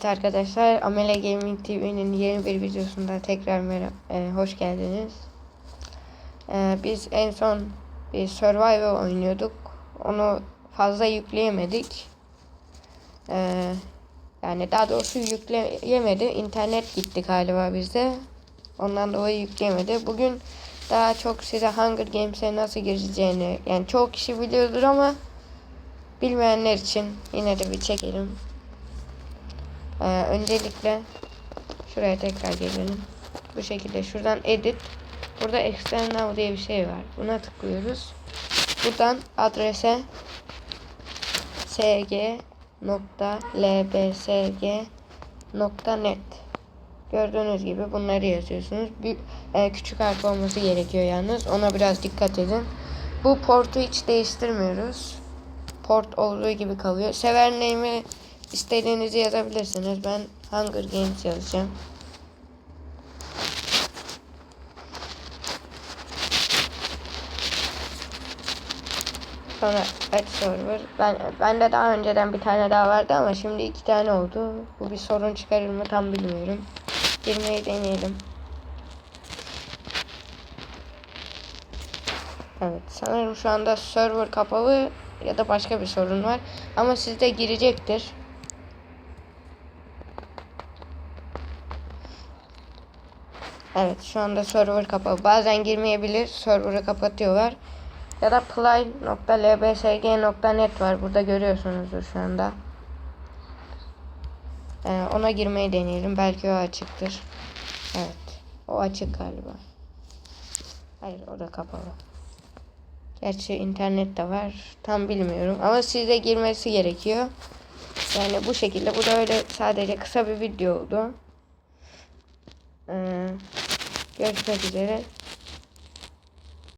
Evet arkadaşlar Amele Gaming TV'nin yeni bir videosunda tekrar e, hoş geldiniz. E, biz en son bir Survivor oynuyorduk. Onu fazla yükleyemedik. E, yani daha doğrusu yükleyemedi. İnternet gitti galiba bizde. Ondan dolayı yükleyemedi. Bugün daha çok size Hunger Games'e nasıl gireceğini yani çoğu kişi biliyordur ama bilmeyenler için yine de bir çekelim. Ee, öncelikle şuraya tekrar gelelim. Bu şekilde şuradan edit. Burada external diye bir şey var. Buna tıklıyoruz. Buradan adrese sg.lbsg.net Gördüğünüz gibi bunları yazıyorsunuz. Bir e, küçük harf olması gerekiyor yalnız. Ona biraz dikkat edin. Bu portu hiç değiştirmiyoruz. Port olduğu gibi kalıyor. Sever name'i istediğinizi yazabilirsiniz. Ben Hunger Games yazacağım. Sonra add server. Ben bende daha önceden bir tane daha vardı ama şimdi iki tane oldu. Bu bir sorun çıkarır mı tam bilmiyorum. Girmeyi deneyelim. Evet sanırım şu anda server kapalı ya da başka bir sorun var. Ama sizde girecektir. Evet şu anda server kapalı. Bazen girmeyebilir. Server'ı kapatıyorlar. Ya da play.lbsg.net var. Burada görüyorsunuzdur şu anda. Ee, ona girmeyi deneyelim. Belki o açıktır. Evet. O açık galiba. Hayır o da kapalı. Gerçi internet de var. Tam bilmiyorum. Ama size girmesi gerekiyor. Yani bu şekilde. Bu da öyle sadece kısa bir video oldu. Görüşmek üzere.